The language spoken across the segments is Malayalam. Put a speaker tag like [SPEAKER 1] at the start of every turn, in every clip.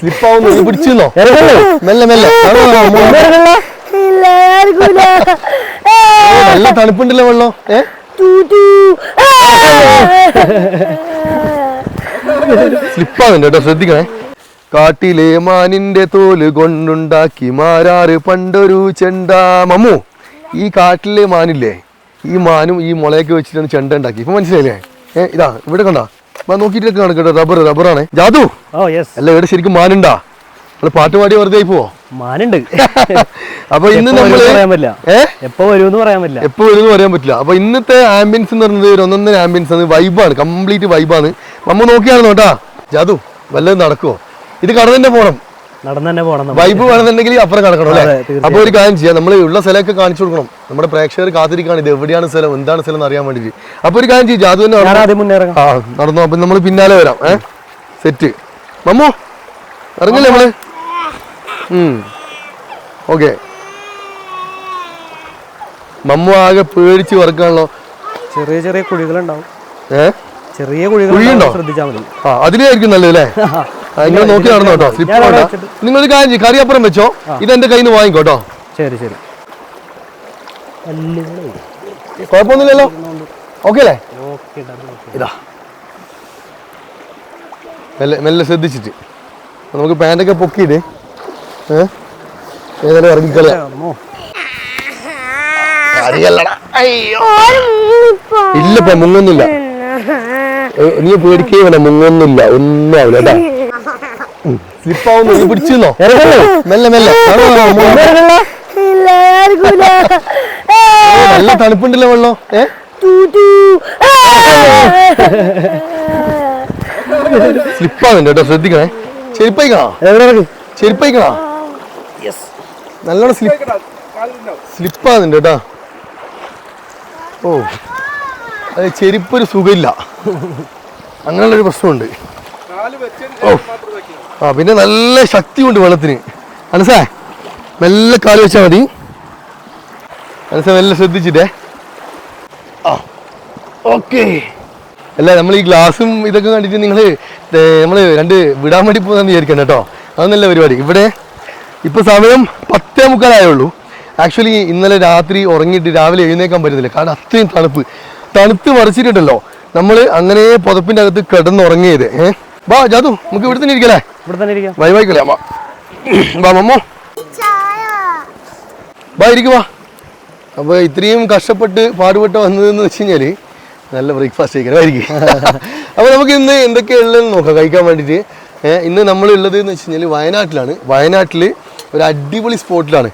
[SPEAKER 1] സ്ലിപ്പാവുന്നു പിടിച്ചിരുന്നോ? മെല്ലെ മെല്ലെ. നല്ല തണുപ്പുണ്ടല്ലോ വെള്ളം? സ്ലിപ്പാവുന്നുണ്ട് കേട്ടോ ശ്രദ്ധിക്കണേ. കാട്ടിലെ മാനിന്റെ തോൽ കൊണ്ടുണ്ടാക്കി മാരാറ് പണ്ടൊരു ചെണ്ട. മമ്മു ഈ കാട്ടിലെ മാനില്ലേ? ഈ മാനും ഈ മുളയൊക്കെ വെച്ചിട്ടാണ് ചെണ്ട ഉണ്ടാക്കി. ഇപ്പൊ മനസ്സിലായില്ലേ? ഏഹ് ഇതാ ഇവിടെ കണ്ടാ? നോക്കിയിട്ട് കേട്ടോ. റബ്ബർ റബ്ബറാണ്.
[SPEAKER 2] ജാദു
[SPEAKER 1] അല്ല ഇവിടെ ശരിക്കും മാനുണ്ടാ. നമ്മൾ പാട്ട് പാടി വെറുതെ പോവോ
[SPEAKER 2] മാനുണ്ട്.
[SPEAKER 1] അപ്പൊ ഇന്ന് നമ്മൾ
[SPEAKER 2] എപ്പോ വരുമെന്ന് പറയാൻ പറ്റില്ല.
[SPEAKER 1] എപ്പോ വരുമെന്ന് പറയാൻ പറ്റില്ല. അപ്പൊ ഇന്നത്തെ ആംബിയൻസ് എന്ന് പറയുന്നത് ഒരു ഒന്നൊന്നര ആംബിയൻസ് ആണ്. വൈബാണ് കംപ്ലീറ്റ് വൈബാണ് നമ്മ നോക്കിയാണെന്നോ കേട്ടാ. ജാദു വല്ലതും നടക്കുവോ? ഇത് കടന്നെ പോണം.
[SPEAKER 2] നടന്നു തന്നെ പോണം
[SPEAKER 1] വൈബ് വേണമെന്നുണ്ടെങ്കിൽ അപ്പുറം കിടക്കണം അല്ലേ?
[SPEAKER 2] അതെ,
[SPEAKER 1] അപ്പൊ ഒരു കാര്യം ചെയ്യാം. നമ്മൾ ഉള്ള സ്ഥലമൊക്കെ കാണിച്ചു കൊടുക്കണം. നമ്മുടെ പ്രേക്ഷകർ കാത്തിരിക്കാണ് ഇത് എവിടെയാണ് സ്ഥലം? എന്താണ് സ്ഥലം എന്ന് അറിയാൻ വേണ്ടിട്ട് അപ്പൊ ഒരു കാര്യം ചെയ്യും. ജാതു തന്നെ ആ നടന്നു. അപ്പൊ നമ്മൾ പിന്നാലെ വരാം. ഏ? സെറ്റ്. മമ്മോ ഇറങ്ങില്ലേ നമ്മൾ? ഓക്കെ. മമ്മു ആകെ പേടിച്ച് വറക്കാണല്ലോ
[SPEAKER 2] ചെറിയ ചെറിയ കുഴികളുണ്ടാവും.
[SPEAKER 1] ഏ?
[SPEAKER 2] ചെറിയ കുഴികളുണ്ടോ ശ്രദ്ധിച്ചാൽ മതി.
[SPEAKER 1] അതിലായിരിക്കും നല്ലത് അല്ലേ? നിങ്ങൾ നോക്കി നടന്നു കേട്ടോ? സ്ലിപ്പ്. നിങ്ങൾ ഒരു കാര്യം കറിയപ്പുറം വെച്ചോ. ഇത് ഇതെന്റെ കയ്യിൽ നിന്ന് വാങ്ങിക്കോട്ടോ
[SPEAKER 2] ശരി ശരി.
[SPEAKER 1] കുഴപ്പമൊന്നുമില്ലല്ലോ. ഓക്കെ അല്ലേ? ഇതാ. മെല്ലെ മെല്ലെ ശ്രദ്ധിച്ചിട്ട്. നമുക്ക് പാന്റൊക്കെ പൊക്കിയിട്ട് ഏതായാലും. അയ്യോ. ഇല്ലപ്പ മുങ്ങൊന്നുമില്ല. നീ പേടിക്കേ വേണ്ട മുങ്ങൊന്നുമില്ല. ഒന്നും ആവില്ല കേട്ടാ സ്ലിപ്പാവുന്നു നീ പിടിച്ചിരുന്നോ മെല്ലെ മെല്ലെ. നല്ല തണുപ്പുണ്ടല്ലോ വെള്ളം? ഏ? സ്ലിപ്പാവുന്നുണ്ട് കേട്ടോ ശ്രദ്ധിക്കണേ. ചെരുപ്പയിക്കണോ? ചെരുപ്പയിക്കണോ നല്ലോണം സ്ലിപ്പ് സ്ലിപ്പാകുന്നുണ്ട് കേട്ടോ. ഓ. അത് ചെരുപ്പൊരു സുഖമില്ല. അങ്ങനെയുള്ളൊരു പ്രശ്നമുണ്ട്. ഓ ആ പിന്നെ നല്ല ശക്തിയുണ്ട് വെള്ളത്തിന്. മനസ്സേ മെല്ലെ കാൽ വെച്ചാൽ മതി. മനസ്സേ മെല്ലെ ശ്രദ്ധിച്ചിട്ടേ. ആ ഓക്കെ. അല്ല നമ്മൾ ഈ ഗ്ലാസും ഇതൊക്കെ കണ്ടിട്ട് നിങ്ങൾ നമ്മൾ രണ്ട് വിടാൻ വേണ്ടി പോകുന്ന വിചാരിക്കണം കേട്ടോ. അതൊന്നല്ല പരിപാടി. ഇവിടെ ഇപ്പം സമയം പത്തേ മുക്കാലായുള്ളൂ. ആക്ച്വലി ഇന്നലെ രാത്രി ഉറങ്ങിയിട്ട് രാവിലെ എഴുന്നേക്കാൻ പറ്റുന്നില്ല കാരണം അത്രയും തണുപ്പ്. തണുത്ത് മറിച്ചിട്ടുണ്ടല്ലോ. നമ്മൾ അങ്ങനെ പുതപ്പിന്റെ അകത്ത് കിടന്നുറങ്ങിയത്. ഏഹ് വാ ജാതു നമുക്ക് ഇവിടെ തന്നെ ഇരിക്കലേ
[SPEAKER 2] ഇവിടെ തന്നെ ഇരിക്കാം.
[SPEAKER 1] വൈ വായിക്കലേ വാ. വാ മമ്മോ. വാ ഇരിക്കു വാ. അപ്പോൾ ഇത്രയും കഷ്ടപ്പെട്ട് പാടുപെട്ട് വന്നതെന്ന് വെച്ച് കഴിഞ്ഞാൽ നല്ല ബ്രേക്ക്ഫാസ്റ്റ് കഴിക്കണമായിരിക്കും. അപ്പോൾ നമുക്ക് ഇന്ന് എന്തൊക്കെയുള്ളതെന്ന് നോക്കാം കഴിക്കാൻ വേണ്ടിയിട്ട്. ഏഹ് ഇന്ന് നമ്മൾ ഉള്ളത് എന്ന് വെച്ച് കഴിഞ്ഞാൽ വയനാട്ടിലാണ്. വയനാട്ടിൽ ഒരു അടിപൊളി സ്പോട്ടിലാണ്.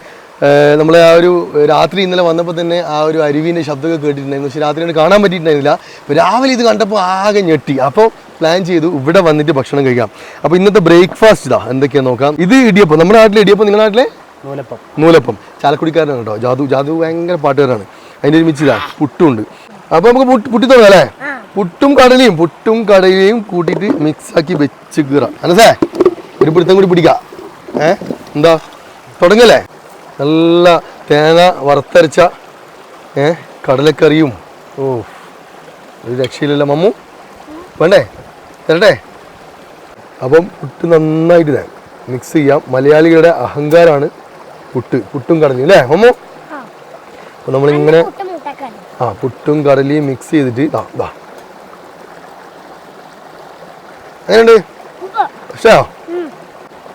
[SPEAKER 1] നമ്മളെ ആ ഒരു രാത്രി ഇന്നലെ വന്നപ്പോൾ തന്നെ ആ ഒരു അരുവിന്റെ ശബ്ദമൊക്കെ കേട്ടിട്ടുണ്ടായിരുന്നു. പക്ഷേ രാത്രി കൊണ്ട് കാണാൻ പറ്റിയിട്ടുണ്ടായിരുന്നില്ല. രാവിലെ ഇത് കണ്ടപ്പോൾ ആകെ ഞെട്ടി. അപ്പോൾ പ്ലാൻ ചെയ്തു ഇവിടെ വന്നിട്ട് ഭക്ഷണം കഴിക്കാം. അപ്പോൾ ഇന്നത്തെ ബ്രേക്ക്ഫാസ്റ്റ് ഇതാ എന്തൊക്കെയാ നോക്കാം. ഇത് ഇടിയപ്പം നമ്മുടെ നാട്ടിലെ ഇടിയപ്പം നിങ്ങളുടെ നാട്ടിലെ?
[SPEAKER 2] നൂലപ്പം.
[SPEAKER 1] നൂലപ്പം. ചാലക്കുടിക്കാരനാണ് കേട്ടോ. ജാതു ജാതു ഭയങ്കര പാട്ടുകാരാണ്. അതിന്റെ ഒരു മിച്ചിതാ പുട്ടുണ്ട്. അപ്പൊ നമുക്ക് പുട്ടി തുടങ്ങാം അല്ലേ? പുട്ടും കടലയും പുട്ടും കടലയും കൂട്ടിയിട്ട് മിക്സ് ആക്കി വെച്ച് കീറാം. മനസ്സേ? ഒരു പിടുത്തം കൂടി പിടിക്കാം. ഏ? എന്താ? തുടങ്ങല്ലേ? നല്ല തേങ്ങ വറുത്തരച്ച ഏ? കടലക്കറിയും. ഓ. ഒരു രക്ഷയില്ലല്ലോ മമ്മു. വേണ്ടേ? തരട്ടെ? അപ്പം പുട്ട് നന്നായിട്ട് ഇതാ. മിക്സ് ചെയ്യാം. മലയാളികളുടെ അഹങ്കാരമാണ് പുട്ട്. പുട്ടും കടലി അല്ലേ? മമ്മു അപ്പൊ നമ്മളിങ്ങനെ ആ പുട്ടും കടലിയും മിക്സ് ചെയ്തിട്ട് ഇതാ ഇതാ എങ്ങനെയുണ്ട്? പക്ഷേ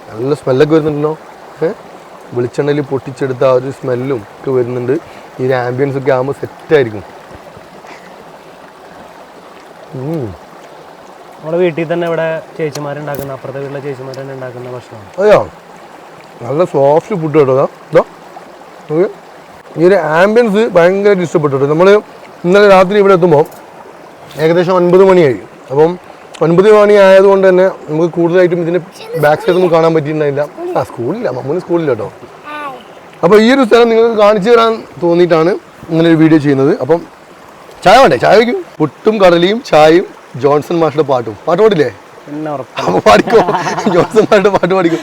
[SPEAKER 1] നല്ല സ്മെല്ലൊക്കെ വരുന്നുണ്ടല്ലോ. ഏ? വെളിച്ചെണ്ണയിൽ പൊട്ടിച്ചെടുത്ത ആ ഒരു സ്മെല്ലും ഒക്കെ വരുന്നുണ്ട്. ഈ ഒരു ആംബിയൻസ് ഒക്കെ ആകുമ്പോൾ സെറ്റായിരിക്കും
[SPEAKER 2] നമ്മുടെ വീട്ടിൽ തന്നെ ഇവിടെ ചേച്ചിമാരുണ്ടാക്കുന്ന അപ്പുറത്തെ വീട്ടിലെ ചേച്ചിമാർ തന്നെ ഉണ്ടാക്കുന്ന ഭക്ഷണമാണ്
[SPEAKER 1] അയ്യോ നല്ല സോഫ്റ്റ് ഫുഡ് കേട്ടോ ഈ ഒരു ആംബിയൻസ് ഭയങ്കരമായിട്ട് ഇഷ്ടപ്പെട്ടു നമ്മൾ ഇന്നലെ രാത്രി ഇവിടെ എത്തുമ്പോൾ ഏകദേശം ഒൻപത് മണിയായി. അപ്പം ഒൻപത് മണി ആയതുകൊണ്ട് തന്നെ നമുക്ക് കൂടുതലായിട്ടും ഇതിന്റെ ബാക്ക് സൈഡ് ഒന്നും കാണാൻ പറ്റിയിട്ടുണ്ടായില്ല. ആ സ്കൂളില്ല. മമ്മൂന് സ്കൂളില്ല കേട്ടോ. അപ്പോൾ ഈ ഒരു സ്ഥലം നിങ്ങൾക്ക് കാണിച്ചു തരാൻ തോന്നിയിട്ടാണ് ഇങ്ങനെ ഒരു വീഡിയോ ചെയ്യുന്നത്. അപ്പം ചായ വേണ്ടേ? ചായ വയ്ക്കും. പുട്ടും കടലയും ചായയും ജോൺസൺ മാഷിയുടെ പാട്ടും. പാട്ട് പാടില്ലേ? പാടിക്കോ? ജോൺസൺ മാഷിയുടെ പാട്ട് പാടിക്കോ?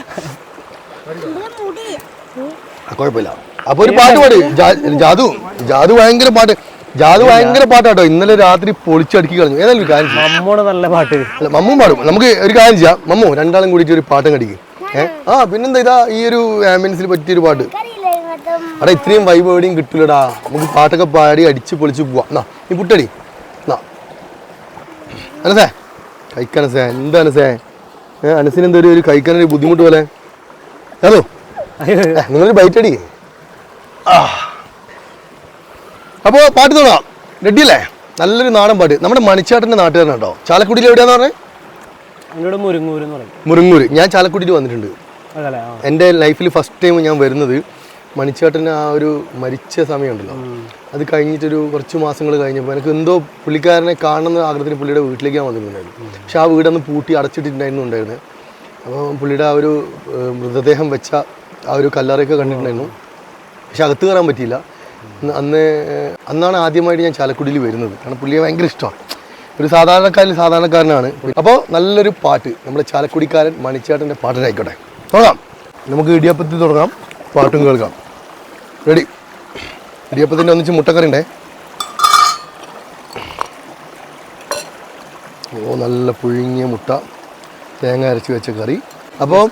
[SPEAKER 1] കുഴപ്പമില്ല. അപ്പൊ ഒരു പാട്ട് പാടി. ജാതു ജാതു ഭയങ്കര പാട്ട്. ജാതു ഭയങ്കര പാട്ടാട്ടോ. ഇന്നലെ രാത്രി പൊളിച്ചടുക്കി കളഞ്ഞു. ഏതായാലും ഒരു കാര്യം.
[SPEAKER 2] മമ്മൂടെ നല്ല പാട്ട്.
[SPEAKER 1] അല്ല മമ്മും പാടും. നമുക്ക് ഒരു കാര്യം ചെയ്യാം. മമ്മു രണ്ടാളും കൂടിയിട്ട് ഒരു പാട്ടും കടിക്കും ഏഹ് ആ പിന്നെന്താ ഇതാ ഈ ഒരു ആംബുലൻസിൽ പറ്റിയൊരു പാട്ട്. അവിടെ ഇത്രയും വൈബ് എവിടെയും കിട്ടൂലടാ. നമുക്ക് പാട്ടൊക്കെ പാടി അടിച്ച് പൊളിച്ച് പോവാം. എന്നാ നീ പുട്ടടി. അനസേ കഴിക്കണസേ എന്താ അനസേ അനസിന് എന്തോ ഒരു കഴിക്കാനൊരു ബുദ്ധിമുട്ട് പോലെ. ഹലോ. നിങ്ങളൊരു ബൈറ്റ് അടി അപ്പോ പാട്ട് തുടങ്ങാം. റെഡി അല്ലേ? നല്ലൊരു നാടൻ പാട്ട്. നമ്മുടെ മണിച്ചാട്ടന്റെ നാട്ടുകാരനാട്ടോ ചാലക്കുടിയിൽ എവിടെയാന്ന്
[SPEAKER 2] പറഞ്ഞത് മുരുങ്ങൂര്
[SPEAKER 1] ഞാൻ ചാലക്കുടിയിൽ വന്നിട്ടുണ്ട്.
[SPEAKER 2] എന്റെ
[SPEAKER 1] എന്റെ ലൈഫിൽ ഫസ്റ്റ് ടൈം ഞാൻ വരുന്നത് മണിച്ചേട്ടന് ആ ഒരു മരിച്ച സമയമുണ്ടല്ലോ. അത് കഴിഞ്ഞിട്ടൊരു കുറച്ച് മാസങ്ങൾ കഴിഞ്ഞപ്പോൾ എനിക്ക് എന്തോ പുള്ളിക്കാരനെ കാണുന്ന ആഗ്രഹത്തിന് പുള്ളിയുടെ വീട്ടിലേക്ക് ഞാൻ വന്നിട്ടുണ്ടായിരുന്നു. പക്ഷെ ആ വീടന്ന് പൂട്ടി അടച്ചിട്ടിട്ടുണ്ടായിരുന്നു ഉണ്ടായിരുന്നത് അപ്പോൾ പുള്ളിയുടെ ആ ഒരു മൃതദേഹം വെച്ച ആ ഒരു കല്ലറയൊക്കെ കണ്ടിട്ടുണ്ടായിരുന്നു. പക്ഷെ അകത്ത് കയറാൻ പറ്റിയില്ല. അന്ന് അന്ന് അന്നാണ് ആദ്യമായിട്ട് ഞാൻ ചാലക്കുടിയിൽ വരുന്നത്. കാരണം പുള്ളിയെ ഭയങ്കര ഇഷ്ടമാണ്. ഒരു സാധാരണക്കാരിൽ സാധാരണക്കാരനാണ്. അപ്പോൾ നല്ലൊരു പാട്ട് നമ്മുടെ ചാലക്കുടിക്കാരൻ മണിച്ചേട്ടന്റെ പാട്ടിനായിക്കോട്ടെ തുടങ്ങാം. നമുക്ക് ഇടിയപ്പത്തിൽ തുടങ്ങാം. പാട്ടും കേൾക്കാം. റെഡി. ഇടിയപ്പത്തിന്റെ ഒന്നിച്ച് മുട്ടക്കറി ഉണ്ടേ ഓ നല്ല പുഴുങ്ങിയ മുട്ട. തേങ്ങ അരച്ച് വെച്ച കറി. അപ്പോൾ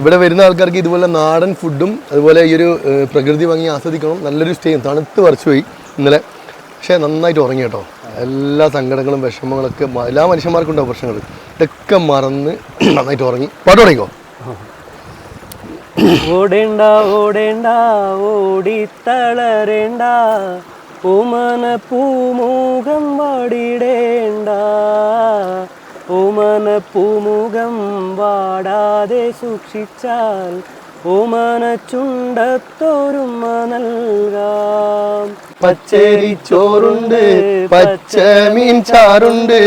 [SPEAKER 1] ഇവിടെ വരുന്ന ആൾക്കാർക്ക് ഇതുപോലെ നാടൻ ഫുഡും അതുപോലെ ഈ ഒരു പ്രകൃതി ഭംഗി ആസ്വദിക്കണം. നല്ലൊരു സ്റ്റേയും തണുത്ത് വരച്ചു പോയി ഇന്നലെ. പക്ഷേ നന്നായിട്ട് ഉറങ്ങി കേട്ടോ. എല്ലാ സങ്കടങ്ങളും വിഷമങ്ങളൊക്കെ എല്ലാ മനുഷ്യന്മാർക്കും ഉണ്ടാവും പ്രശ്നങ്ങൾ. ഇതൊക്കെ മറന്ന് നന്നായിട്ട് ഉറങ്ങി. പാട്ട് തുടങ്ങിക്കോ?
[SPEAKER 2] ഓടേണ്ട ഓടേണ്ട ഓടിത്തളരേണ്ട ഓമന പൂമുഖം വാടിടേണ്ട ഓമന പൂമുഖം വാടാതെ സൂക്ഷിച്ചാൽ ഓമന ചുണ്ടത്തോരുമ നൽകാം.
[SPEAKER 1] പച്ചരി ചോറുണ്ട് പച്ച മീൻ ചാറുണ്ട്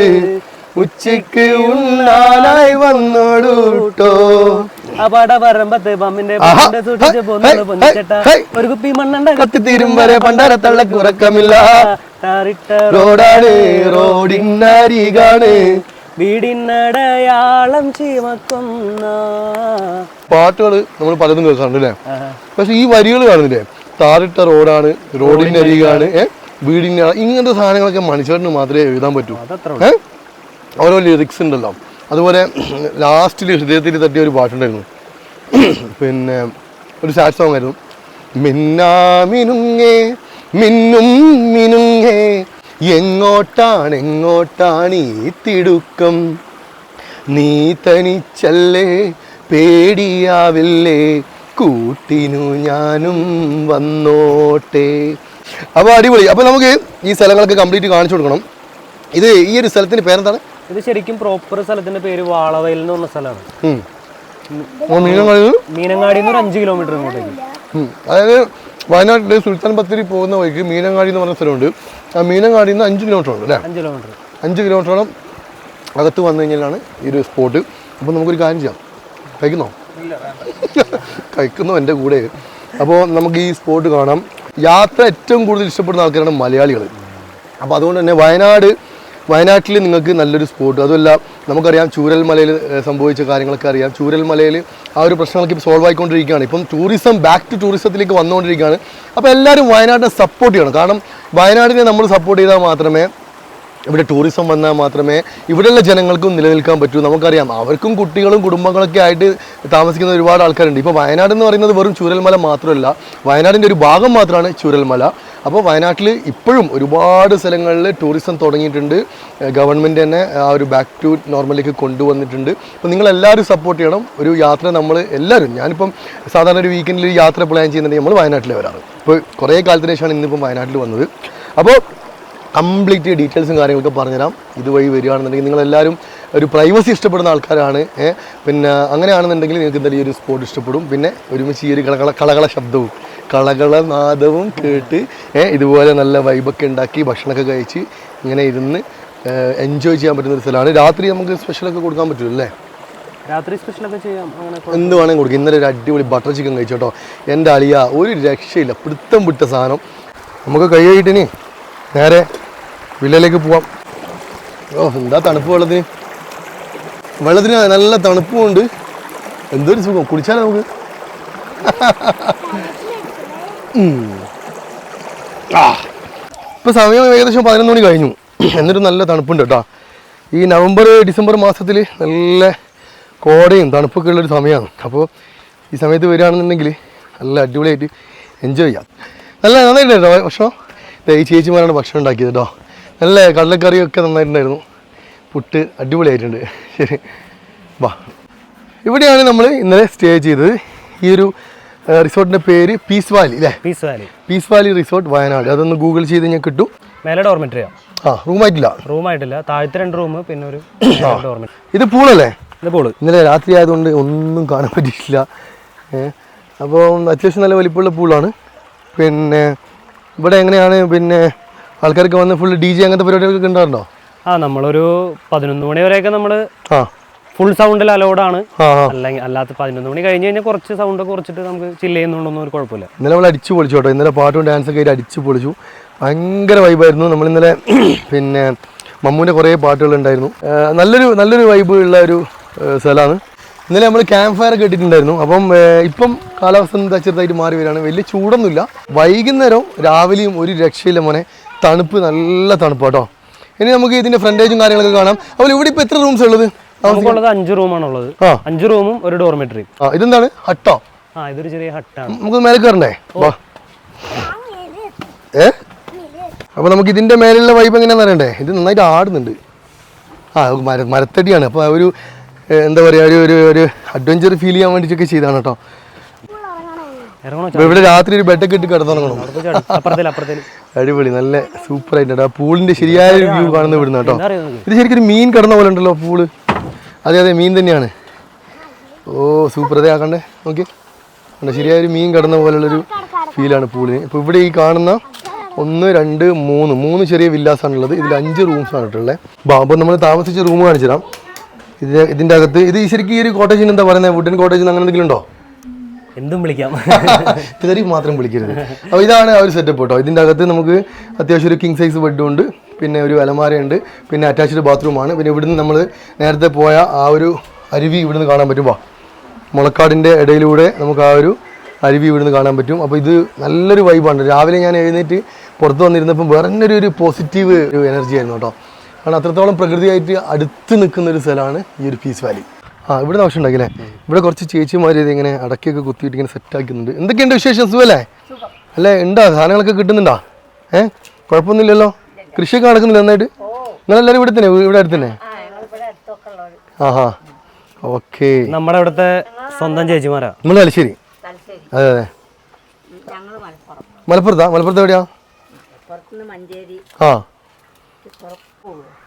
[SPEAKER 1] ഉച്ചയ്ക്ക് ഉണ്ണാനായി വന്നോളൂട്ടോ
[SPEAKER 2] ഒരു കുപ്പി മണ്ണണ്ട
[SPEAKER 1] കത്തിത്തീരും വരെ പണ്ടാരത്തള്ള
[SPEAKER 2] കുറക്കമില്ല.
[SPEAKER 1] റോഡാണ് റോഡിനരികാണ്
[SPEAKER 2] വീടിനടയാളം ചീമക്കുന്ന.
[SPEAKER 1] പാട്ടുകൾ നമ്മൾ പലതും കേൾക്കാറുണ്ട് അല്ലേ പക്ഷെ ഈ വരികൾ കാണുന്നില്ലേ? താറിട്ട റോഡാണ് റോഡിന്റെ അരികാണ് വീടിന്റെ ഇങ്ങനത്തെ സാധനങ്ങളൊക്കെ മനുഷ്യന് മാത്രമേ എഴുതാൻ പറ്റൂ. ഏഹ് ഓരോ ലിറിക്സ് ഉണ്ടല്ലോ. അതുപോലെ ലാസ്റ്റിൽ ഹൃദയത്തിൽ തട്ടിയ ഒരു പാട്ടുണ്ടായിരുന്നു. പിന്നെ ഒരു സാഡ് സോങ് ആയിരുന്നു. മിന്നാമിനുങ്ങേ മിന്നും മിനുങ്ങേ എങ്ങോട്ടാണ് എങ്ങോട്ടാണ് ഈ തിടുക്കം? നീ തനിച്ചല്ലേ പേടിയാവില്ലേ? കൂട്ടിനു ഞാനും വന്നോട്ടെ. അപ്പോൾ അടിപൊളി. അപ്പോൾ നമുക്ക് ഈ സ്ഥലങ്ങളൊക്കെ കംപ്ലീറ്റ് കാണിച്ചു കൊടുക്കണം. ഇത് ഈ ഒരു സ്ഥലത്തിന്റെ പേരെന്താണ്?
[SPEAKER 2] ഇത് ശരിക്കും പ്രോപ്പർ സ്ഥലത്തിന്റെ പേര് വാളവയിൽ എന്ന് പറഞ്ഞ സ്ഥലമാണ്.
[SPEAKER 1] മീനങ്ങാടി
[SPEAKER 2] മീനങ്ങാടി നിന്ന് ഒരു അഞ്ച് കിലോമീറ്റർ ഇങ്ങോട്ടേക്ക്.
[SPEAKER 1] അതായത് വയനാട്ടിലെ സുൽത്താൻ ബത്തേരി പോകുന്ന വഴിക്ക് മീനങ്ങാടി എന്ന് പറഞ്ഞ സ്ഥലമുണ്ട്. ആ മീനങ്ങാടി നിന്ന് അഞ്ച് കിലോമീറ്റർ ഉണ്ട് അല്ലേ?
[SPEAKER 2] അഞ്ച് കിലോമീറ്റർ
[SPEAKER 1] അഞ്ച് കിലോമീറ്ററോളം അകത്ത് വന്നു കഴിഞ്ഞാലാണ് ഈ ഒരു സ്പോട്ട് അപ്പോൾ നമുക്കൊരു കാര്യം ചെയ്യാം. കഴിക്കുന്നോ? കഴിക്കുന്നു എന്റെ കൂടെ. അപ്പോൾ നമുക്ക് ഈ സ്പോട്ട് കാണാം. യാത്ര ഏറ്റവും കൂടുതൽ ഇഷ്ടപ്പെടുന്ന ആൾക്കാരാണ് മലയാളികൾ അപ്പോൾ അതുകൊണ്ട് തന്നെ വയനാട് വയനാട്ടിൽ നിങ്ങൾക്ക് നല്ലൊരു സ്പോട്ട് അതുമല്ല നമുക്കറിയാം ചൂരൽമലയിൽ സംഭവിച്ച കാര്യങ്ങളൊക്കെ അറിയാം. ചൂരൽമലയിൽ ആ ഒരു പ്രശ്നങ്ങളൊക്കെ ഇപ്പോൾ സോൾവ് ആയിക്കൊണ്ടിരിക്കുകയാണ്. ഇപ്പം ടൂറിസം ബാക്ക് ടു ടൂറിസത്തിലേക്ക് വന്നുകൊണ്ടിരിക്കുകയാണ്. അപ്പോൾ എല്ലാവരും വയനാടിനെ സപ്പോർട്ട് ചെയ്യണം. കാരണം വയനാടിനെ നമ്മൾ സപ്പോർട്ട് ചെയ്താൽ മാത്രമേ ഇവിടെ ടൂറിസം വന്നാൽ മാത്രമേ ഇവിടെയുള്ള ജനങ്ങൾക്കും നിലനിൽക്കാൻ പറ്റൂ. നമുക്കറിയാം അവർക്കും കുട്ടികളും കുടുംബങ്ങളൊക്കെ ആയിട്ട് താമസിക്കുന്ന ഒരുപാട് ആൾക്കാരുണ്ട്. ഇപ്പോൾ വയനാട് എന്ന് പറയുന്നത് വെറും ചൂരൽമല മാത്രമല്ല വയനാടിന്റെ ഒരു ഭാഗം മാത്രമാണ് ചൂരൽമല. അപ്പോൾ വയനാട്ടിൽ ഇപ്പോഴും ഒരുപാട് സ്ഥലങ്ങളിൽ ടൂറിസം തുടങ്ങിയിട്ടുണ്ട്. ഗവൺമെന്റ് തന്നെ ആ ഒരു ബാക്ക് ടു നോർമലിലേക്ക് കൊണ്ടുവന്നിട്ടുണ്ട്. അപ്പോൾ നിങ്ങളെല്ലാവരും സപ്പോർട്ട് ചെയ്യണം. ഒരു യാത്ര നമ്മൾ എല്ലാവരും ഞാനിപ്പം സാധാരണ ഒരു വീക്കെൻഡിൽ യാത്ര പ്ലാൻ ചെയ്യുന്നുണ്ടെങ്കിൽ നമ്മൾ വയനാട്ടിൽ വരാറ്. ഇപ്പോൾ കുറേ കാലത്തിന് ശേഷമാണ് ഇന്നിപ്പം വയനാട്ടിൽ വന്നത്. അപ്പോൾ കംപ്ലീറ്റ് ഡീറ്റെയിൽസും കാര്യങ്ങളൊക്കെ പറഞ്ഞുതരാം. ഇതുവഴി വരികയാണെന്നുണ്ടെങ്കിൽ നിങ്ങളെല്ലാവരും ഒരു പ്രൈവസി ഇഷ്ടപ്പെടുന്ന ആൾക്കാരാണ്. പിന്നെ അങ്ങനെയാണെന്നുണ്ടെങ്കിൽ നിങ്ങൾക്ക് എന്തായാലും ഈ ഒരു സ്പോട്ട് ഇഷ്ടപ്പെടും. പിന്നെ ഒരുമിച്ച് ഈ ഒരു കളകള കളകള ശബ്ദവും കളകള നാദവും കേട്ട് ഇതുപോലെ നല്ല വൈബൊക്കെ ഉണ്ടാക്കി ഭക്ഷണമൊക്കെ കഴിച്ച് ഇങ്ങനെ ഇരുന്ന് എൻജോയ് ചെയ്യാൻ പറ്റുന്ന ഒരു സ്ഥലമാണ്. രാത്രി നമുക്ക് സ്പെഷ്യലൊക്കെ കൊടുക്കാൻ പറ്റുമോ അല്ലേ?
[SPEAKER 2] രാത്രി സ്പെഷ്യലൊക്കെ ചെയ്യാം.
[SPEAKER 1] എന്ത് വേണമെങ്കിൽ കൊടുക്കും. ഇന്നലെ ഒരു അടിപൊളി ബട്ടർ ചിക്കൻ കഴിച്ചോട്ടോ എന്റെ അളിയ ഒരു രക്ഷയില്ല. പിടുത്തം വിട്ട സാധനം. നമുക്ക് കൈ കഴിയിട്ടിനി നേരെ വില്ലയിലേക്ക് പോവാം. ഓ എന്താ തണുപ്പ് വെള്ളത്തിന് വെള്ളത്തിന് നല്ല തണുപ്പുമുണ്ട്. എന്തൊരു സുഖം. കുടിച്ചാലോ നമുക്ക്? ഇപ്പൊ സമയം ഏകദേശം പതിനൊന്ന് മണി കഴിഞ്ഞു. എന്നിട്ട് നല്ല തണുപ്പുണ്ട് കേട്ടോ. ഈ നവംബർ ഡിസംബർ മാസത്തിൽ നല്ല കോടയും തണുപ്പൊക്കെ ഉള്ളൊരു സമയമാണ് അപ്പോൾ ഈ സമയത്ത് വരികയാണെന്നുണ്ടെങ്കിൽ നല്ല അടിപൊളിയായിട്ട് എൻജോയ് ചെയ്യാം. നല്ല നന്നായിട്ട് കേട്ടോ ഭക്ഷണം. ഈ ചേച്ചിമാരാണ് ഭക്ഷണം ഉണ്ടാക്കിയത് കേട്ടോ. നല്ല കടലക്കറിയൊക്കെ നന്നായിട്ടുണ്ടായിരുന്നു. പുട്ട് അടിപൊളിയായിട്ടുണ്ട്. ശരി. വാ. ഇവിടെയാണ് നമ്മൾ ഇന്നലെ സ്റ്റേ ചെയ്തത്. ഈ ഒരു റിസോർട്ടിന്റെ പേര് പീസ് വാലി അല്ലേ?
[SPEAKER 2] Peace Valley.
[SPEAKER 1] Peace Valley resort Wayanad. അതൊന്ന് ഗൂഗിൾ ചെയ്ത് ഞാൻ കിട്ടും.
[SPEAKER 2] മേലെ ഡോർമെറ്ററിയോ
[SPEAKER 1] ആ റൂം
[SPEAKER 2] ആയിട്ടില്ല റൂം ആയിട്ടില്ല താഴത്തെ രണ്ട് റൂം പിന്നെ ഒരു ഡോർമെറ്ററി
[SPEAKER 1] ഇത് പൂളല്ലേ?
[SPEAKER 2] ഇത് പൂൾ.
[SPEAKER 1] ഇന്നലെ രാത്രി ആയതുകൊണ്ട് ഒന്നും കാണാൻ പറ്റിയിട്ടില്ല. അപ്പോൾ അത്യാവശ്യം നല്ല വലിപ്പമുള്ള പൂളാണ്. പിന്നെ ഇവിടെ എങ്ങനെയാണ് പിന്നെ ആൾക്കാർക്ക് വന്ന് ഫുൾ ഡി ജെ അങ്ങനത്തെ പരിപാടികളൊക്കെ ഉണ്ടാവുണ്ടോ
[SPEAKER 2] ആ നമ്മളൊരു പതിനൊന്ന് മണി വരെയൊക്കെ നമ്മൾ
[SPEAKER 1] ആ.
[SPEAKER 2] ഫുൾ സൗണ്ടിൽ അലൗഡാണ് അല്ലെങ്കിൽ അല്ലാത്ത പതിനൊന്ന് മണി കഴിഞ്ഞ് കഴിഞ്ഞാൽ കുറച്ച് സൗണ്ട് കുറച്ചിട്ട് നമുക്ക് ചില്ല് ചെയ്യുന്നുണ്ടൊന്നും ഒരു കുഴപ്പമില്ല.
[SPEAKER 1] ഇന്നലെ നമ്മൾ അടിച്ചു പൊളിച്ചു കേട്ടോ. ഇന്നലെ പാട്ടും ഡാൻസൊക്കെ ആയിട്ട് അടിച്ചു പൊളിച്ചു. ഭയങ്കര വൈബായിരുന്നു നമ്മൾ ഇന്നലെ പിന്നെ മമ്മൂന്റെ കുറേ പാട്ടുകൾ ഉണ്ടായിരുന്നു. നല്ലൊരു നല്ലൊരു വൈബ് ഉള്ള ഒരു സ്ഥലമാണ്. ഇന്നലെ നമ്മൾ ക്യാമ്പ് ഫയർ കേട്ടിട്ടുണ്ടായിരുന്നു അപ്പം ഇപ്പം കാലാവസ്ഥ എന്താ ചെറുതായിട്ട് മാറി വരികയാണ്. വലിയ ചൂടൊന്നുമില്ല. വൈകുന്നേരം രാവിലെയും ഒരു രക്ഷയില്ല മോനെ. തണുപ്പ് നല്ല തണുപ്പ് കേട്ടോ. ഇനി നമുക്ക് ഇതിന്റെ ഫ്രണ്ടേജും കാര്യങ്ങളൊക്കെ കാണാം. അപ്പോൾ ഇവിടെ ഇപ്പോൾ എത്ര റൂംസ് ഉള്ളത്?
[SPEAKER 2] നമുക്കുള്ളത് അഞ്ച് റൂമാണ്
[SPEAKER 1] ഉള്ളത്.
[SPEAKER 2] അഞ്ച് റൂമും ഒരു ഡോർമെട്രിയും
[SPEAKER 1] ആ ഇതെന്താണ്? ഹട്ടോ?
[SPEAKER 2] ആ ഇതൊരു ചെറിയ ഹട്ടാണ്
[SPEAKER 1] നമുക്ക് മേലെ കയറണ്ടേ? വാ. ഏ? അപ്പൊ നമുക്ക് ഇതിന്റെ മേലുള്ള വൈബ് എങ്ങനെയാണെന്ന് അറിയണ്ടേ? ഇത് നന്നായിട്ട് ആടുന്നുണ്ട്. ആ മര മരത്തടിയാണ്. അപ്പോൾ ഒരു എന്താ പറയുക ഒരു ഒരു ഒരു അഡ്വഞ്ചർ ഫീൽ ചെയ്യാൻ വേണ്ടിയിട്ടൊക്കെ ചെയ്താണ് കേട്ടോ. ഇവിടെ രാത്രി ഒരു ബെഡൊക്കെ ഇട്ട് കിടന്നുറങ്ങണം. അടിപൊളി നല്ല സൂപ്പർ ആയിട്ടുണ്ട് ആ പൂളിന്റെ ശരിയായ ഒരു വ്യൂ കാണുന്ന ഇവിടുന്ന് കേട്ടോ. ഇത് ശരിക്കും ഒരു മീൻ കിടന്ന പോലെ ഉണ്ടല്ലോ പൂൾ. അതെ അതെ മീൻ തന്നെയാണ്. ഓ സൂപ്പർ അതെ ആക്കണ്ടേ നോക്കി കണ്ടോ ശരിയായ ഒരു മീൻ കിടന്ന പോലുള്ളൊരു ഫീലാണ് പൂളിന്. ഇപ്പോൾ ഇവിടെ ഈ കാണുന്ന ഒന്ന് രണ്ട് മൂന്ന്. മൂന്ന് ചെറിയ വില്ലാസാണുള്ളത് ഇതിൽ അഞ്ച് റൂംസാണ് ഇട്ടുള്ളത് ബാ അപ്പോൾ നമ്മൾ താമസിച്ച റൂം കാണിച്ചു തരാം ഇത് ഇതിന്റെ അകത്ത് ഇത് ശരിക്കും ഈ ഒരു കോട്ടേജിന് എന്താ പറയുന്നത് വുഡൻ കോട്ടേജ് അങ്ങനെ എന്തെങ്കിലും ഉണ്ടോ?
[SPEAKER 2] എന്തും വിളിക്കാം.
[SPEAKER 1] തെറി മാത്രം വിളിക്കരുത്. അപ്പോൾ ഇതാണ് ആ ഒരു സെറ്റപ്പ് കേട്ടോ ഇതിന്റെ അകത്ത് നമുക്ക് അത്യാവശ്യം ഒരു കിങ് സൈസ് ബെഡും ഉണ്ട് പിന്നെ ഒരു അലമാരയുണ്ട് പിന്നെ അറ്റാച്ച്ഡ് ബാത്റൂമാണ് പിന്നെ ഇവിടുന്ന് നമ്മൾ നേരത്തെ പോയ ആ ഒരു അരുവി ഇവിടുന്ന് കാണാൻ പറ്റും. വാ. മുളക്കാടിന്റെ ഇടയിലൂടെ നമുക്ക് ആ ഒരു അരുവി ഇവിടുന്ന് കാണാൻ പറ്റും. അപ്പോൾ ഇത് നല്ലൊരു വൈബാണ് രാവിലെ ഞാൻ എഴുന്നേറ്റ് പുറത്ത് വന്നിരുന്നപ്പം വേറെ ഒരു ഒരു പോസിറ്റീവ് ഒരു എനർജി ആയിരുന്നു കേട്ടോ കാരണം അത്രത്തോളം പ്രകൃതിയായിട്ട് അടുത്ത് നിൽക്കുന്ന ഒരു സ്ഥലമാണ് ഈ ഒരു പീസ് വാലി ആ ഇവിടെ ആവശ്യം ഉണ്ടാക്കില്ലേ? ഇവിടെ കുറച്ച് ചേച്ചിമാർ ഇത് ഇങ്ങനെ അടക്കിയൊക്കെ കുത്തിയിട്ട് ഇങ്ങനെ സെറ്റ് ആക്കുന്നുണ്ട് എന്തൊക്കെയുണ്ട് വിശേഷം? സുഖല്ലേ? അല്ലേ? ഉണ്ടോ? സാധനങ്ങളൊക്കെ കിട്ടുന്നുണ്ടോ? ഏ? കുഴപ്പമൊന്നുമില്ലല്ലോ? കൃഷിയൊക്കെ നടക്കുന്നില്ല നന്നായിട്ട്? നിങ്ങളെല്ലാവരും ഇവിടെ തന്നെ? ഇവിടെ അടുത്ത് തന്നെ ആഹാ. ഓക്കെ.
[SPEAKER 2] നമ്മുടെ ഇവിടുത്തെ സ്വന്തം ചേച്ചിമാരാ?
[SPEAKER 1] നമ്മൾ തലശ്ശേരി. അതെ അതെ. മലപ്പുറത്താ? മലപ്പുറത്ത് എവിടെയാ?
[SPEAKER 3] മഞ്ചേരി.
[SPEAKER 1] ആ.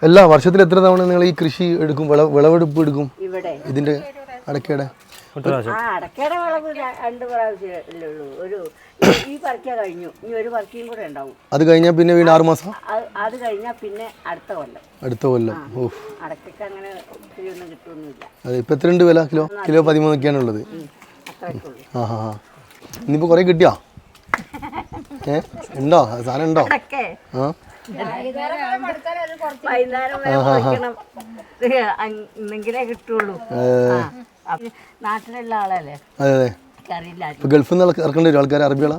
[SPEAKER 1] എല്ലാ വർഷത്തിൽ എത്ര തവണ നിങ്ങൾ ഈ കൃഷി എടുക്കും വിള വിളവെടുപ്പ് എടുക്കും?
[SPEAKER 3] ഇവിടെ.
[SPEAKER 1] ഇതിന്റെ അടക്കയുടെ
[SPEAKER 3] ആ അടക്കയുടെ വിളവ് ര- രണ്ട് പ്രാവശ്യമല്ലേ ഉള്ളൂ. ഒരു ഈ പറക്ക കഴിഞ്ഞു. ഇനി ഒരു പറക്കിയും കൂടെ ഉണ്ടാവും.
[SPEAKER 1] അത് കഴിഞ്ഞാ പിന്നെ വീണ്ടും ആറ് മാസം?
[SPEAKER 3] അത് അത് കഴിഞ്ഞാൽ പിന്നെ അടുത്ത കൊല്ലം.
[SPEAKER 1] അടുത്ത കൊല്ലം.
[SPEAKER 3] അടക്കയ്ക്ക് അങ്ങനെ ഒത്തിരി ഒന്നും കിട്ടുമൊന്നുമില്ല
[SPEAKER 1] അതെ ഇപ്പം എത്രയുണ്ട് വില? കിലോ കിലോ പതിമൂന്നൊക്കെയാണ് ഉള്ളത്.
[SPEAKER 3] അത്രയൊക്കെ ഉള്ളൂ
[SPEAKER 1] ആ ഹാ ഹാ. ഇന്നിപ്പോൾ കുറേ കിട്ടിയോ? ഏ? ഉണ്ടോ? സാധനം ഉണ്ടോ?
[SPEAKER 3] അടക്കേ.
[SPEAKER 1] ആ?
[SPEAKER 3] വൈകുന്നേരം വരെ പൊളിക്കണം എന്നെങ്കിലേ കിട്ടുള്ളൂ. ആ അപ്പൊ നാട്ടിലുള്ള ആളല്ലേ?
[SPEAKER 1] അതെ. ഇപ്പൊ ഗൾഫിൽ നിന്ന് ഇറക്കേണ്ട വരും. ആൾക്കാർ അറബികളാ?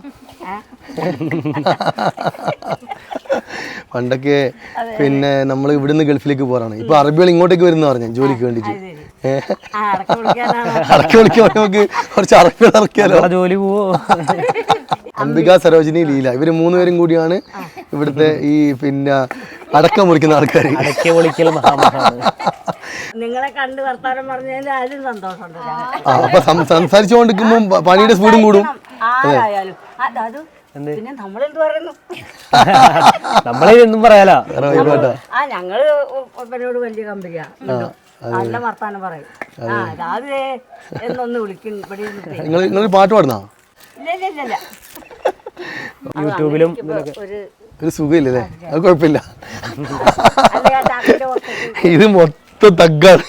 [SPEAKER 1] പണ്ടൊക്കെ പിന്നെ നമ്മൾ ഇവിടുന്ന് ഗൾഫിലേക്ക് പോകാറാണ് ഇപ്പൊ അറബികൾ ഇങ്ങോട്ടേക്ക് വരുന്ന പറഞ്ഞു ജോലിക്ക്
[SPEAKER 3] ആ അടക്ക
[SPEAKER 1] വിളിക്കാൻ നമുക്ക് കുറച്ച് അറബികൾ ഇറക്കിയാലോ
[SPEAKER 2] ജോലി പോവോ?
[SPEAKER 1] അംബിക സരോജിനി ലീല. ഇവർ മൂന്നുപേരും കൂടിയാണ് ഇവിടുത്തെ ഈ പിന്നെ അടക്കം മുറിക്കുന്ന ആൾക്കാർ
[SPEAKER 2] അടയ്ക്ക പൊളിക്കൽ മഹാമഹാണ്.
[SPEAKER 3] നിങ്ങളെ കണ്ട് വർത്താനം പറഞ്ഞതിൽ ആരും സന്തോഷമുണ്ട്
[SPEAKER 1] ആ അപ്പൊ സംസാരിച്ചുകൊണ്ടിരിക്കുമ്പോൾ പണിയുടെ സ്പീഡും കൂടും.
[SPEAKER 3] ആരായാലും അത്. അത് പിന്നെ നമ്മളെന്ത് പറയുന്നു?
[SPEAKER 2] നമ്മളെ ഒന്നും പറയാലോ.
[SPEAKER 3] ആ ഞങ്ങൾ ഒപ്പനോട് വലിയ കമ്പനിയാ. നല്ല വർത്താനം പറയും. ആ രാവിലെ എന്നൊന്ന് വിളിക്കും. ഇവിടെ ഇരുന്നിട്ടേ
[SPEAKER 1] നിങ്ങൾ നിങ്ങൾ പാട്ട് പാടുന്നാ?
[SPEAKER 3] ഇല്ല ഇല്ല ഇല്ല ഇല്ല.
[SPEAKER 2] യൂട്യൂബിലും
[SPEAKER 3] ഒരു
[SPEAKER 1] ഒരു സുഖമില്ലല്ലേ? അത് കുഴപ്പമില്ല.
[SPEAKER 3] അല്ലെ ആ ചാക്കിന്റെ പുറത്തേക്ക്
[SPEAKER 1] ഇത് മൊത്തം തഗ്ഗാണ്.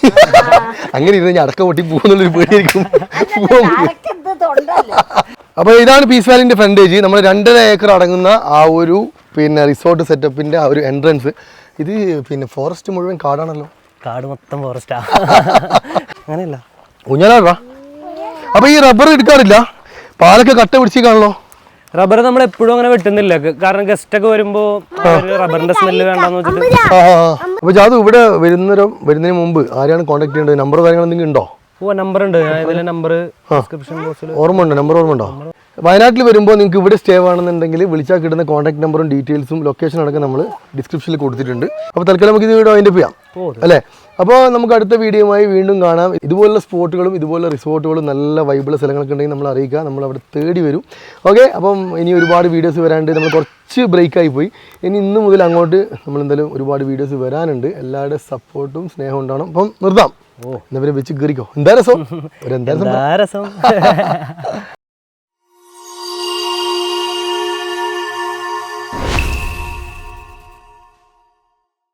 [SPEAKER 1] അങ്ങനെ ഇരുന്ന് ഞാൻ അടക്കം പൊട്ടി പോകുന്നുള്ളൊരു പേടിയായിരിക്കും
[SPEAKER 3] അപ്പൊ തൊണ്ടല്ലേ?
[SPEAKER 1] അപ്പോൾ ഇതാണ് പീസ് ഫ്രണ്ട് ഫ്രണ്ടേജ് നമ്മൾ രണ്ടര ഏക്കർ അടങ്ങുന്ന ആ ഒരു പിന്നെ റിസോർട്ട് സെറ്റപ്പിന്റെ ആ ഒരു എൻട്രൻസ് ഇത് പിന്നെ ഫോറസ്റ്റ് മുഴുവൻ കാടാണല്ലോ.
[SPEAKER 2] കാട് മൊത്തം ഫോറസ്റ്റാ അങ്ങനെയല്ല.
[SPEAKER 1] ഊഞ്ഞാലാടാ അപ്പൊ ഈ റബ്ബർ എടുക്കാറില്ല? പാലൊക്കെ കട്ട പിടിച്ചേക്കാണല്ലോ
[SPEAKER 2] റബ്ബർ നമ്മൾ എപ്പോഴും അങ്ങനെ വെട്ടുന്നില്ല. കാരണം ഗസ്റ്റ് ഒക്കെ വരുമ്പോ റബ്ബറിന്റെ സ്മെല്ല് വേണ്ടെന്ന് വെച്ചിട്ട്.
[SPEAKER 1] അപ്പൊ ജാതു ഇവിടെ വരുന്നേരം വരുന്നതിന് മുമ്പ് ആരെയാണ് കോൺടാക്ട് ചെയ്യേണ്ടത്? നമ്പർ കാര്യങ്ങൾ എന്തെങ്കിലും ഉണ്ടോ?
[SPEAKER 2] നമ്പർ ഉണ്ട്. ഇതിലെ നമ്പർ ഡിസ്ക്രിപ്ഷൻ ബോക്സിൽ
[SPEAKER 1] ഓർമ്മ ഉണ്ട് നമ്പർ ഓർമ്മ ഉണ്ടോ വയനാട്ടിൽ വരുമ്പോൾ നിങ്ങൾക്ക് ഇവിടെ സ്റ്റേ ആണെന്നുണ്ടെങ്കിൽ വിളിച്ചാൽ കിട്ടുന്ന കോൺടാക്ട് നമ്പറും ഡീറ്റെയിൽസും ലൊക്കേഷൻ അടക്കം നമ്മൾ ഡിസ്ക്രിപ്ഷനിൽ കൊടുത്തിട്ടുണ്ട്. അപ്പോൾ തൽക്കാലം നമുക്ക് ഇത് വീഡിയോ അതിന്റെ ചെയ്യാം. അല്ലേ? അപ്പോൾ നമുക്ക് അടുത്ത വീഡിയോയുമായി വീണ്ടും കാണാം. ഇതുപോലുള്ള സ്പോട്ടുകളും ഇതുപോലുള്ള റിസോർട്ടുകളും നല്ല വൈബിളുള്ള സ്ഥലങ്ങളൊക്കെ ഉണ്ടെങ്കിൽ നമ്മൾ അറിയിക്കുക. നമ്മൾ അവിടെ തേടി വരും. ഓക്കെ അപ്പം ഇനി ഒരുപാട് വീഡിയോസ് വരാണ്ട് നമ്മൾ കുറച്ച് ബ്രേക്കായി പോയി. ഇനി ഇന്ന് മുതൽ അങ്ങോട്ട് നമ്മൾ എന്തായാലും ഒരുപാട് വീഡിയോസ് വരാനുണ്ട്. എല്ലാവരുടെ സപ്പോർട്ടും സ്നേഹവും ഉണ്ടാവണം. അപ്പം നിർത്താം. ഓ. പിന്നെ വെച്ച് കയറിക്കോ എന്താ രസം? ഒരു
[SPEAKER 2] എന്താ രസം?